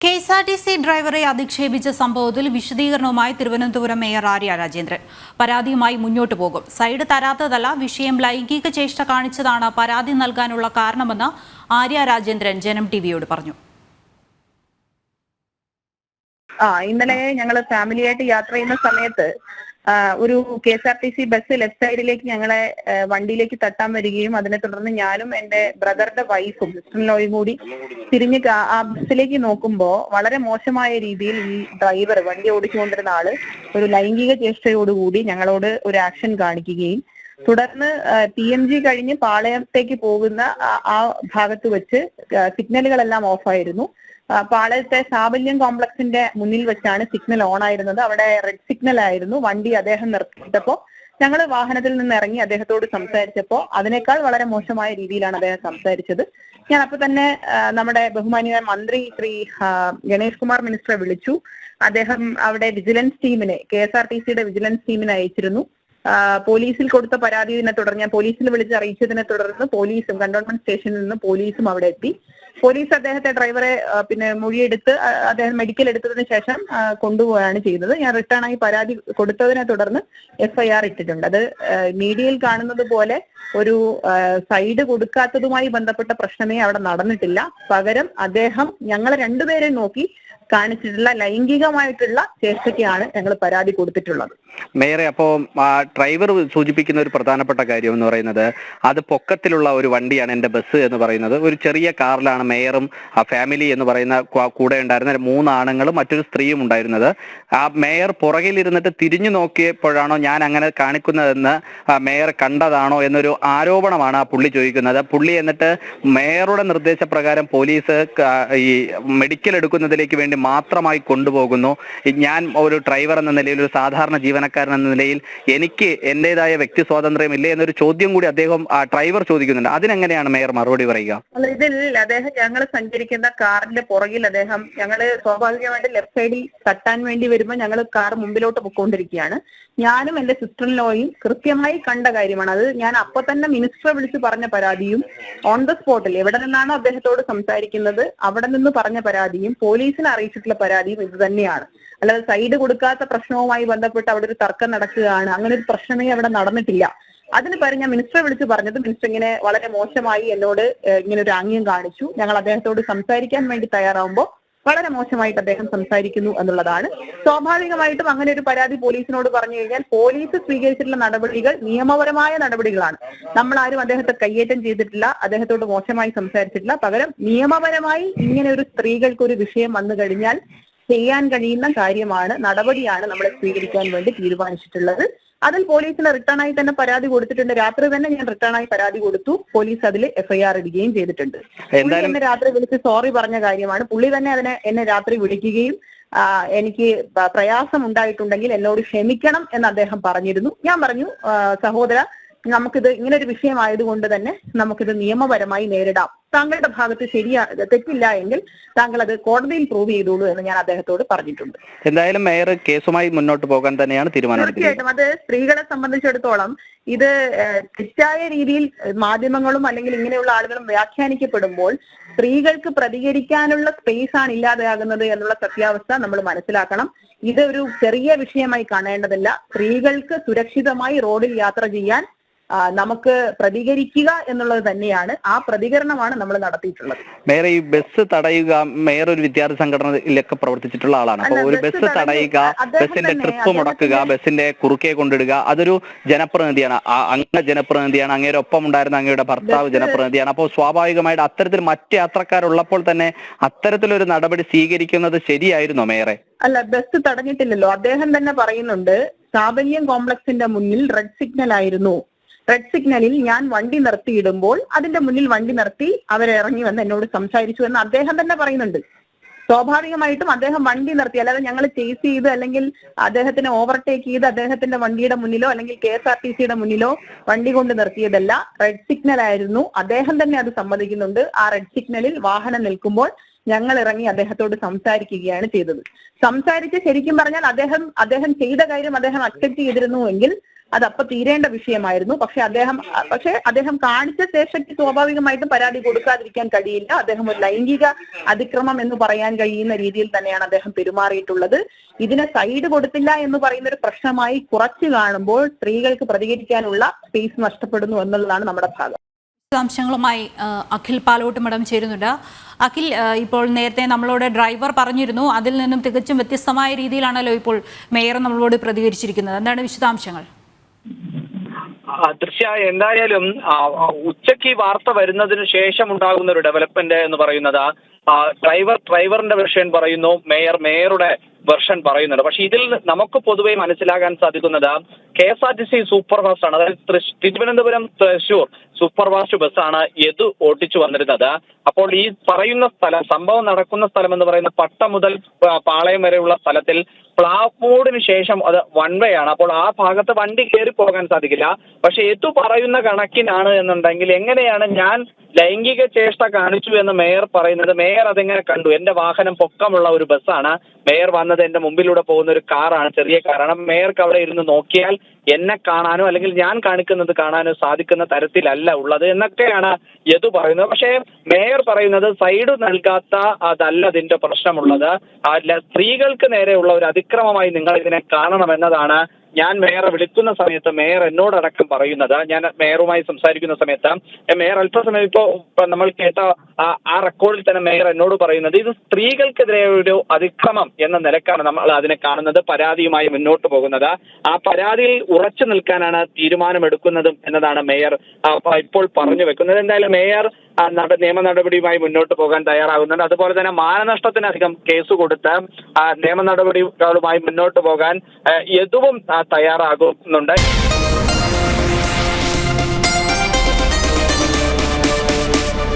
K S R T C ഡ്രൈവറെ അധിക്ഷേപിച്ച സംഭവത്തിൽ വിശദീകരണവുമായി തിരുവനന്തപുരം മേയർ ആര്യ രാജേന്ദ്രൻ. പരാതിയുമായി മുന്നോട്ടു പോകും. സൈഡ് തരാത്തതല്ല വിഷയം ലൈംഗിക ചേഷ്ട കാണിച്ചതാണ് പരാതി നൽകാനുള്ള കാരണമെന്ന് ആര്യ രാജേന്ദ്രൻ ജനം ടിവിയോട് പറഞ്ഞു. ആ ഇന്നലെ ഞങ്ങൾ ഫാമിലിയായിട്ട് യാത്ര ചെയ്യുന്ന സമയത്ത് ഒരു K S R T C bus left സൈഡിലേക്ക് ഞങ്ങളെ വണ്ടിയിലേക്ക് തട്ടാൻ വരികയും അതിനെ തുടർന്ന് ഞാനും എന്റെ ബ്രദറിന്റെ വൈഫും സിസ്റ്ററിനോയും കൂടി തിരിഞ്ഞ് ആ ബസ്സിലേക്ക് നോക്കുമ്പോൾ വളരെ മോശമായ രീതിയിൽ ഈ ഡ്രൈവർ വണ്ടി ഓടിച്ചുകൊണ്ടിരുന്ന ആൾ ഒരു ലൈംഗിക ചേഷ്ടയോടുകൂടി ഞങ്ങളോട് ഒരു ആക്ഷൻ കാണിക്കുകയും തുടർന്ന് ടി എം ജി കഴിഞ്ഞ് പാളയത്തേക്ക് പോകുന്ന ആ- ഭാഗത്ത് വെച്ച് സിഗ്നലുകളെല്ലാം ഓഫായിരുന്നു. പാളയത്തെ സാബല്യം കോംപ്ലക്സിന്റെ മുന്നിൽ വെച്ചാണ് സിഗ്നൽ ഓൺ ആയിരുന്നത്. അവിടെ റെഡ് സിഗ്നൽ ആയിരുന്നു. വണ്ടി അദ്ദേഹം നിർത്തിയിട്ടപ്പോ ഞങ്ങൾ വാഹനത്തിൽ നിന്ന് ഇറങ്ങി അദ്ദേഹത്തോട് സംസാരിച്ചപ്പോൾ അതിനേക്കാൾ വളരെ മോശമായ രീതിയിലാണ് അദ്ദേഹം സംസാരിച്ചത്. ഞാൻ അപ്പൊ തന്നെ നമ്മുടെ ബഹുമാനിയായ മന്ത്രി ശ്രീ ഗണേഷ് കുമാർ മിനിസ്റ്ററെ വിളിച്ചു. അദ്ദേഹം അവിടെ വിജിലൻസ് ടീമിനെ കെ എസ് ആർ ടി സിയുടെ വിജിലൻസ് ടീമിനെ അയച്ചിരുന്നു. പോലീസിൽ കൊടുത്ത പരാതിയെ തുടർന്ന് പോലീസിൽ വിളിച്ച് അറിയിച്ചതിനെ തുടർന്ന് പോലീസും കണ്ടോൺമെന്റ് സ്റ്റേഷനിൽ നിന്ന് പോലീസും അവിടെ എത്തി. പോലീസ് അദ്ദേഹത്തെ ഡ്രൈവറെ പിന്നെ മൊഴിയെടുത്ത് അദ്ദേഹം മെഡിക്കൽ എടുത്തതിന് ശേഷം കൊണ്ടുപോവുകയാണ് ചെയ്തത് ഞാൻ റിട്ടേൺ ആയി പരാതി കൊടുത്തതിനെ തുടർന്ന് എഫ്ഐആർ ഇട്ടിട്ടുണ്ട്. അത് മീഡിയയിൽ കാണുന്നത് പോലെ ഒരു സൈഡ് കൊടുക്കാത്തതുമായി ബന്ധപ്പെട്ട പ്രശ്നമേ അവിടെ നടന്നിട്ടില്ല. പകരം അദ്ദേഹം ഞങ്ങളെ രണ്ടുപേരെ നോക്കി കാണിച്ചിട്ടുള്ള ലൈംഗികമായിട്ടുള്ള ചേഷ്ടയ്ക്കാണ് ഞങ്ങൾ പരാതി കൊടുത്തിട്ടുള്ളത്. മേയറെ അപ്പോ ഡ്രൈവർ സൂചിപ്പിക്കുന്ന ഒരു പ്രധാനപ്പെട്ട കാര്യം എന്ന് പറയുന്നത് അത് പൊക്കത്തിലുള്ള ഒരു വണ്ടിയാണ് എന്റെ ബസ് എന്ന് പറയുന്നത്. ഒരു ചെറിയ കാറിലാണ് മേയറും ആ ഫാമിലി എന്ന് പറയുന്ന കൂടെ ഉണ്ടായിരുന്ന മൂന്ന് ആണുങ്ങളും മറ്റൊരു സ്ത്രീയും ഉണ്ടായിരുന്നത്. ആ മേയർ പുറകിലിരുന്നിട്ട് തിരിഞ്ഞു നോക്കിയപ്പോഴാണോ ഞാൻ അങ്ങനെ കാണിക്കുന്നതെന്ന് ആ മേയർ കണ്ടതാണോ എന്നൊരു ആരോപണമാണ് ആ പുള്ളി ചോദിക്കുന്നത്. പുള്ളി എന്നിട്ട് മേയറുടെ നിർദ്ദേശപ്രകാരം പോലീസ് ഈ മെഡിക്കൽ എടുക്കുന്നതിലേക്ക് വേണ്ടി മാത്രമായി കൊണ്ടുപോകുന്നു. ഞാൻ ഒരു ഡ്രൈവർ എന്ന നിലയിൽ ഒരു സാധാരണ ജീവനക്കാരൻ എന്ന നിലയിൽ എനിക്ക് എന്റേതായ വ്യക്തി സ്വാതന്ത്ര്യം ഇല്ലേ എന്നൊരു ചോദ്യം കൂടി അദ്ദേഹം ആ ഡ്രൈവർ ചോദിക്കുന്നുണ്ട്. അതിനെങ്ങനെയാണ് മേയർ മറുപടി പറയുക? അല്ല ഇതിൽ അദ്ദേഹം ഞങ്ങൾ സഞ്ചരിക്കുന്ന കാറിന്റെ പുറകിൽ അദ്ദേഹം ഞങ്ങൾ സ്വാഭാവികമായിട്ട് ലെഫ്റ്റ് സൈഡിൽ തട്ടാൻ വേണ്ടി വരുമ്പോൾ ഞങ്ങൾ കാർ മുമ്പിലോട്ട് പൊക്കോണ്ടിരിക്കുകയാണ് ഞാനും എന്റെ സിസ്റ്റർ ലോയും കൃത്യമായി കണ്ട കാര്യമാണ്. അത് ഞാൻ അപ്പൊ തന്നെ മിനിസ്റ്ററെ വിളിച്ച് പറഞ്ഞ പരാതിയും ഓൺ ദ സ്പോട്ടിൽ എവിടെ നിന്നാണോ അദ്ദേഹത്തോട് സംസാരിക്കുന്നത് അവിടെ നിന്ന് പറഞ്ഞ പരാതിയും പോലീസിനെ അറിയിച്ചിട്ടുള്ള പരാതിയും ഇത് തന്നെയാണ്. അല്ലാതെ സൈഡ് കൊടുക്കാത്ത പ്രശ്നവുമായി ബന്ധപ്പെട്ട് അവിടെ ഒരു തർക്കം നടക്കുകയാണ്. അങ്ങനെ ഒരു പ്രശ്നമേ അവിടെ നടന്നിട്ടില്ല. അതിന് പകരം ഞാൻ മിനിസ്റ്ററെ വിളിച്ച് പറഞ്ഞത് മിനിസ്റ്റർ ഇങ്ങനെ വളരെ മോശമായി എന്നോട് ഇങ്ങനെ ഒരു ആംഗ്യം കാണിച്ചു. ഞങ്ങൾ അദ്ദേഹത്തോട് സംസാരിക്കാൻ വേണ്ടി തയ്യാറാവുമ്പോൾ വളരെ മോശമായിട്ട് അദ്ദേഹം സംസാരിക്കുന്നു എന്നുള്ളതാണ്. സ്വാഭാവികമായിട്ടും അങ്ങനെ ഒരു പരാതി പോലീസിനോട് പറഞ്ഞു കഴിഞ്ഞാൽ പോലീസ് സ്വീകരിച്ചിട്ടുള്ള നടപടികൾ നിയമപരമായ നടപടികളാണ്. നമ്മൾ ആരും അദ്ദേഹത്തെ കയ്യേറ്റം ചെയ്തിട്ടില്ല അദ്ദേഹത്തോട് മോശമായി സംസാരിച്ചിട്ടില്ല. പകരം നിയമപരമായി ഇങ്ങനെ ഒരു സ്ത്രീകൾക്ക് ഒരു വിഷയം വന്നു കഴിഞ്ഞാൽ ചെയ്യാൻ കഴിയുന്ന കാര്യമാണ് നടപടിയാണ് നമ്മൾ സ്വീകരിക്കാൻ വേണ്ടി തീരുമാനിച്ചിട്ടുള്ളത്. അതിൽ പോലീസിന് റിട്ടേൺ ആയി തന്നെ പരാതി കൊടുത്തിട്ടുണ്ട്. രാത്രി തന്നെ ഞാൻ റിട്ടേൺ ആയി പരാതി കൊടുത്തു. പോലീസ് അതിൽ എഫ്ഐആർ ഇടുകയും ചെയ്തിട്ടുണ്ട്. പുള്ളി എന്നെ രാത്രി വിളിച്ച് സോറി പറഞ്ഞ കാര്യമാണ്. പുള്ളി തന്നെ അതിനെ എന്നെ രാത്രി വിളിക്കുകയും എനിക്ക് പ്രയാസം ഉണ്ടായിട്ടുണ്ടെങ്കിൽ എന്നോട് ക്ഷമിക്കണം എന്ന് അദ്ദേഹം പറഞ്ഞിരുന്നു. ഞാൻ പറഞ്ഞു സഹോദര നമുക്കിത് ഇങ്ങനെ ഒരു വിഷയമായതുകൊണ്ട് തന്നെ നമുക്കിത് നിയമപരമായി നേരിടാം. താങ്കളുടെ ഭാഗത്ത് ശരിയാ തെറ്റില്ല എങ്കിൽ താങ്കൾ അത് കോടതിയിൽ പ്രൂവ് ചെയ്തോളൂ എന്ന് ഞാൻ അദ്ദേഹത്തോട് പറഞ്ഞിട്ടുണ്ട്. എന്തായാലും മേയർ കേസുമായി മുന്നോട്ട് പോകാൻ തന്നെയാണ് തീരുമാനം തീർച്ചയായിട്ടും. അത് സ്ത്രീകളെ സംബന്ധിച്ചിടത്തോളം ഇത് തെറ്റായ രീതിയിൽ മാധ്യമങ്ങളും അല്ലെങ്കിൽ ഇങ്ങനെയുള്ള ആളുകളും വ്യാഖ്യാനിക്കപ്പെടുമ്പോൾ സ്ത്രീകൾക്ക് പ്രതികരിക്കാനുള്ള സ്പേസ് ആണ് ഇല്ലാതെയാകുന്നത് എന്നുള്ള സത്യാവസ്ഥ നമ്മൾ മനസ്സിലാക്കണം. ഇത് ഒരു ചെറിയ വിഷയമായി കാണേണ്ടതില്ല. സ്ത്രീകൾക്ക് സുരക്ഷിതമായി റോഡിൽ യാത്ര ചെയ്യാൻ നമുക്ക് പ്രതികരിക്കുക എന്നുള്ളത് തന്നെയാണ് ആ പ്രതികരണമാണ് നമ്മൾ നടത്തിയിട്ടുള്ളത്. മേയർ ഈ ബസ് തടയുക മേയർ ഒരു വിദ്യാർത്ഥി സംഘടനയിലൊക്കെ പ്രവർത്തിച്ചിട്ടുള്ള ആളാണ്. അപ്പൊ ഒരു ബസ് തടയുക ബസ്സിന്റെ ബസിന്റെ ട്രിപ്പ് മുടക്കുക ബസിന്റെ കുറുക്കെ കൊണ്ടിടുക അതൊരു ജനപ്രതിനിധിയാണ്. അങ്ങനെ അങ്ങ ജനപ്രതിനിധിയാണ് അങ്ങയുടെ ഒപ്പം ഉണ്ടായിരുന്ന അങ്ങയുടെ ഭർത്താവ് ജനപ്രതിനിധിയാണ്. അപ്പോൾ സ്വാഭാവികമായിട്ട് അത്തരത്തിൽ മറ്റ് യാത്രക്കാരുള്ളപ്പോൾ തന്നെ അത്തരത്തിലൊരു നടപടി സ്വീകരിക്കുന്നത് ശരിയായിരുന്നോ മേയറെ? അല്ല ബസ് തടഞ്ഞിട്ടില്ലല്ലോ. അദ്ദേഹം തന്നെ പറയുന്നുണ്ട് സാബല്യം കോംപ്ലക്സിന്റെ മുന്നിൽ റെഡ് സിഗ്നൽ ആയിരുന്നു റെഡ് സിഗ്നലിൽ ഞാൻ വണ്ടി നിർത്തിയിടുമ്പോൾ അതിന്റെ മുന്നിൽ വണ്ടി നിർത്തി അവരിറങ്ങി വന്ന് എന്നോട് സംസാരിച്ചു എന്ന് അദ്ദേഹം തന്നെ പറയുന്നുണ്ട്. സ്വാഭാവികമായിട്ടും അദ്ദേഹം വണ്ടി നിർത്തി. അല്ലാതെ ഞങ്ങൾ ചേസ് ചെയ്ത് അല്ലെങ്കിൽ അദ്ദേഹത്തിനെ ഓവർടേക്ക് ചെയ്ത് അദ്ദേഹത്തിന്റെ വണ്ടിയുടെ മുന്നിലോ അല്ലെങ്കിൽ കെ എസ് ആർ ടി സിയുടെ മുന്നിലോ വണ്ടി കൊണ്ട് നിർത്തിയതല്ല. റെഡ് സിഗ്നൽ ആയിരുന്നു. അദ്ദേഹം തന്നെ അത് സമ്മതിക്കുന്നുണ്ട്. ആ റെഡ് സിഗ്നലിൽ വാഹനം നിൽക്കുമ്പോൾ ഞങ്ങൾ ഇറങ്ങി അദ്ദേഹത്തോട് സംസാരിക്കുകയാണ് ചെയ്തത്. സംസാരിച്ച് ശരിക്കും പറഞ്ഞാൽ അദ്ദേഹം അദ്ദേഹം ചെയ്ത കാര്യം അദ്ദേഹം അക്സെപ്റ്റ് ചെയ്തിരുന്നുവെങ്കിൽ അത് അപ്പൊ തീരേണ്ട വിഷയമായിരുന്നു. പക്ഷെ അദ്ദേഹം പക്ഷെ അദ്ദേഹം കാണിച്ച ശേഷയ്ക്ക് സ്വാഭാവികമായിട്ടും പരാതി കൊടുക്കാതിരിക്കാൻ കഴിയില്ല. അദ്ദേഹം ഒരു ലൈംഗിക അതിക്രമം എന്ന് പറയാൻ കഴിയുന്ന രീതിയിൽ തന്നെയാണ് അദ്ദേഹം പെരുമാറിയിട്ടുള്ളത്. ഇതിനെ സൈഡ് കൊടുത്തില്ല എന്ന് പറയുന്ന ഒരു പ്രശ്നമായി കുറച്ച് കാണുമ്പോൾ സ്ത്രീകൾക്ക് പ്രതികരിക്കാനുള്ള സ്പേസ് നഷ്ടപ്പെടുന്നു എന്നുള്ളതാണ് നമ്മുടെ ഭാഗം. വിശദാംശങ്ങളുമായി അഖിൽ പാലോട്ട് മഠം ചേരുന്നുണ്ട്. അഖിൽ ഇപ്പോൾ നേരത്തെ നമ്മളോട് ഡ്രൈവർ പറഞ്ഞിരുന്നു. അതിൽ നിന്നും തികച്ചും വ്യത്യസ്തമായ രീതിയിലാണല്ലോ ഇപ്പോൾ മേയർ നമ്മളോട് പ്രതികരിച്ചിരിക്കുന്നത്. എന്താണ് വിശദാംശങ്ങൾ? ദൃശ്യ എന്തായാലും ഉച്ചയ്ക്ക് വാർത്ത വരുന്നതിന് ശേഷം ഉണ്ടാകുന്ന ഒരു ഡെവലപ്മെന്റ് എന്ന് പറയുന്നത് ഡ്രൈവർ ഡ്രൈവറിന്റെ വെർഷൻ പറയുന്നു മേയർ മേയറുടെ വെർഷൻ പറയുന്നുണ്ട്. പക്ഷെ ഇതിൽ നമുക്ക് പൊതുവെ മനസ്സിലാകാൻ സാധിക്കുന്നത് K S R T C super fast ആണ്. അതായത് തിരുവനന്തപുരം തൃശൂർ സൂപ്പർ ഫാസ്റ്റ് ബസ്സാണ് യദു ഓട്ടിച്ചു വന്നിരുന്നത്. അപ്പോൾ ഈ പറയുന്ന സ്ഥലം സംഭവം നടക്കുന്ന സ്ഥലം എന്ന് പറയുന്ന പട്ട മുതൽ പാളയം വരെയുള്ള സ്ഥലത്തിൽ പ്ലാഫോർഡിന് ശേഷം അത് വൺ വേ ആണ്. അപ്പോൾ ആ ഭാഗത്ത് വണ്ടി കയറി പോകാൻ സാധിക്കില്ല. പക്ഷെ എത്തു പറയുന്ന കണക്കിനാണ് എന്നുണ്ടെങ്കിൽ എങ്ങനെയാണ് ഞാൻ ലൈംഗിക ചേഷ്ട കാണിച്ചു എന്ന് മേയർ പറയുന്നത്? മേയർ അതെങ്ങനെ കണ്ടു? എന്റെ വാഹനം പൊക്കമുള്ള ഒരു ബസ്സാണ്. മേയർ വന്നത് എന്റെ മുമ്പിലൂടെ പോകുന്ന ഒരു കാറാണ് ചെറിയ കാറാണ്. മേയർക്ക് അവിടെ ഇരുന്ന് നോക്കിയാൽ എന്നെ കാണാനോ അല്ലെങ്കിൽ ഞാൻ കാണിക്കുന്നത് കാണാനോ സാധിക്കുന്ന തരത്തിലല്ല ഉള്ളത് എന്നൊക്കെയാണ് യദു പറയുന്നത്. പക്ഷേ മേയർ പറയുന്നത് സൈഡ് നൽകാത്ത അതല്ല ഇതിന്റെ പ്രശ്നമുള്ളത്. അല്ല സ്ത്രീകൾക്ക് നേരെയുള്ള ഒരു അതിക്രമമായി നിങ്ങൾ ഇതിനെ കാണണമെന്നതാണ് ഞാൻ മേയറെ വിളിക്കുന്ന സമയത്ത് മേയർ എന്നോടടക്കം പറയുന്നത് ഞാൻ മേയറുമായി സംസാരിക്കുന്ന സമയത്ത് മേയർ അല്പസമയം ഇപ്പോ നമ്മൾ കേട്ട ആ- റെക്കോർഡിൽ തന്നെ മേയർ എന്നോട് പറയുന്നത് ഇത് സ്ത്രീകൾക്കെതിരെ ഒരു അതിക്രമം എന്ന നിലക്കാണ് നമ്മൾ അതിനെ കാണുന്നത് പരാതിയുമായി മുന്നോട്ട് പോകുന്നത്. ആ പരാതിയിൽ ഉറച്ചു നിൽക്കാനാണ് തീരുമാനമെടുക്കുന്നതും എന്നതാണ് മേയർ ഇപ്പോൾ പറഞ്ഞു വെക്കുന്നത്. എന്തായാലും മേയർ നിയമ നടപടിയുമായി മുന്നോട്ട് പോകാൻ തയ്യാറാകുന്നുണ്ട്. അതുപോലെ തന്നെ മാനനഷ്ടത്തിനധികം കേസ് കൊടുത്ത് നിയമ നടപടികളുമായി മുന്നോട്ട് പോകാൻ യദുവും തയ്യാറാകുന്നുണ്ട്.